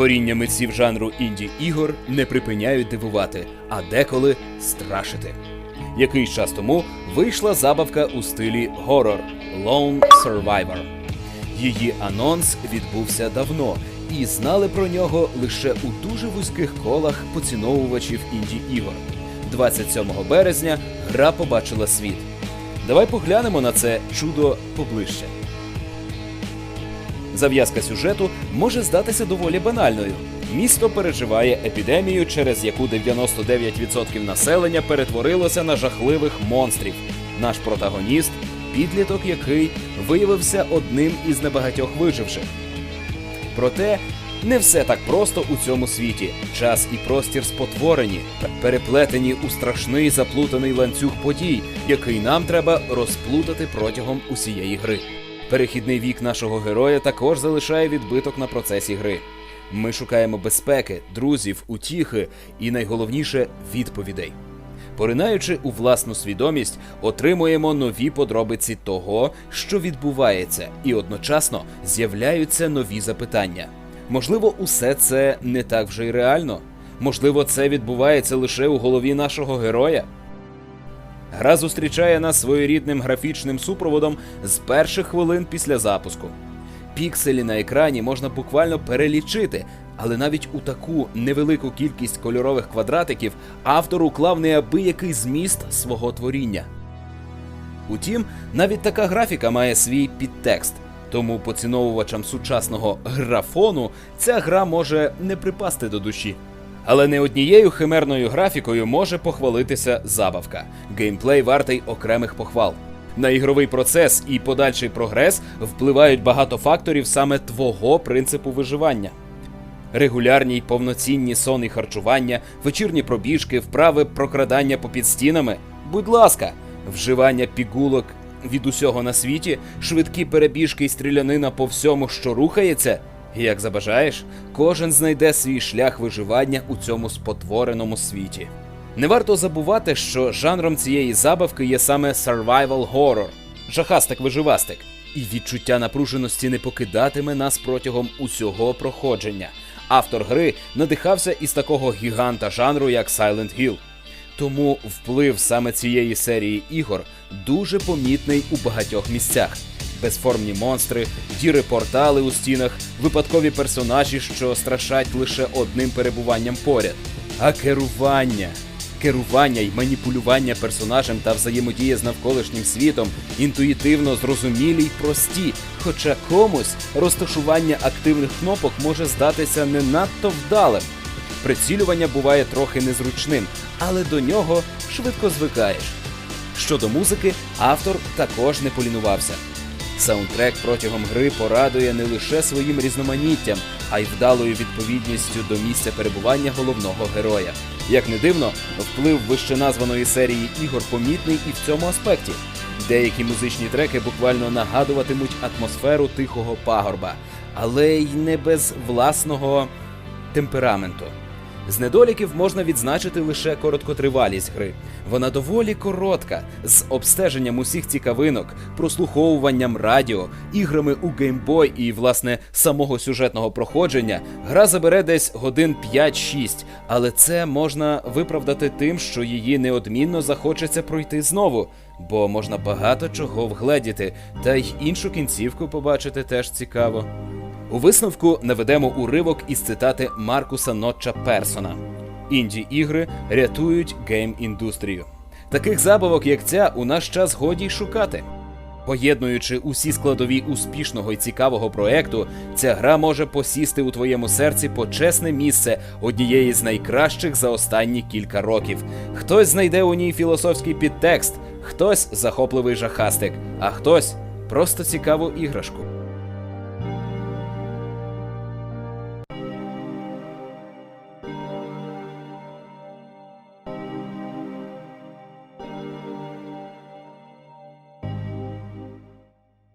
Творіння митців жанру інді ігор не припиняють дивувати, а деколи страшити. Якийсь час тому вийшла забавка у стилі горор Lone Survivor. Її анонс відбувся давно, і знали про нього лише у дуже вузьких колах поціновувачів інді ігор. 27 березня гра побачила світ. Давай поглянемо на це чудо поближче. Зав'язка сюжету може здатися доволі банальною. Місто переживає епідемію, через яку 99% населення перетворилося на жахливих монстрів. Наш протагоніст підліток, який виявився одним із небагатьох виживших. Проте не все так просто у цьому світі. Час і простір спотворені, переплетені у страшний заплутаний ланцюг подій, який нам треба розплутати протягом усієї гри. Перехідний вік нашого героя також залишає відбиток на процесі гри. Ми шукаємо безпеки, друзів, утіхи і найголовніше відповідей. Поринаючи у власну свідомість, отримуємо нові подробиці того, що відбувається, і одночасно з'являються нові запитання. Можливо, усе це не так вже й реально. Можливо, це відбувається лише у голові нашого героя. Гра зустрічає нас своєрідним графічним супроводом з перших хвилин після запуску. Пікселі на екрані можна буквально перелічити, але навіть у таку невелику кількість кольорових квадратиків автор уклав неабиякий зміст свого творіння. Утім, навіть така графіка має свій підтекст, тому поціновувачам сучасного графону ця гра може не припасти до душі. Але не однією химерною графікою може похвалитися забавка. Геймплей вартий окремих похвал. На ігровий процес і подальший прогрес впливають багато факторів саме твого принципу виживання. Регулярні й повноцінні сон і харчування, вечірні пробіжки, вправи прокрадання попід стінами. Будь ласка, вживання пігулок від усього на світі, швидкі перебіжки й стрілянина по всьому, що рухається. Як забажаєш, кожен знайде свій шлях виживання у цьому спотвореному світі. Не варто забувати, що жанром цієї забавки є саме survival horror – жахастик-виживастик. І відчуття напруженості не покидатиме нас протягом усього проходження. Автор гри надихався із такого гіганта жанру, як Silent Hill. Тому вплив саме цієї серії ігор дуже помітний у багатьох місцях. Безформні монстри, діри портали у стінах, випадкові персонажі, що страшать лише одним перебуванням поряд. А керування. Керування й маніпулювання персонажем та взаємодія з навколишнім світом інтуїтивно зрозумілі й прості, хоча комусь розташування активних кнопок може здатися не надто вдалим. Прицілювання буває трохи незручним, але до нього швидко звикаєш. Щодо музики, автор також не полінувався. Саундтрек протягом гри порадує не лише своїм різноманіттям, а й вдалою відповідністю до місця перебування головного героя. Як не дивно, вплив вищеназваної серії ігор помітний і в цьому аспекті. Деякі музичні треки буквально нагадуватимуть атмосферу тихого пагорба, але й не без власного темпераменту. З недоліків можна відзначити лише короткотривалість гри. Вона доволі коротка, з обстеженням усіх цікавинок, прослуховуванням радіо, іграми у геймбой і, власне, самого сюжетного проходження. Гра забере десь годин 5-6, але це можна виправдати тим, що її неодмінно захочеться пройти знову, бо можна багато чого вгледіти, та й іншу кінцівку побачити теж цікаво. У висновку наведемо уривок із цитати Маркуса Нотча Персона: інді ігри рятують гейм-індустрію. Таких забавок, як ця, у наш час годі й шукати. Поєднуючи усі складові успішного і цікавого проекту, ця гра може посісти у твоєму серці почесне місце однієї з найкращих за останні кілька років. Хтось знайде у ній філософський підтекст, хтось захопливий жахастик, а хтось просто цікаву іграшку.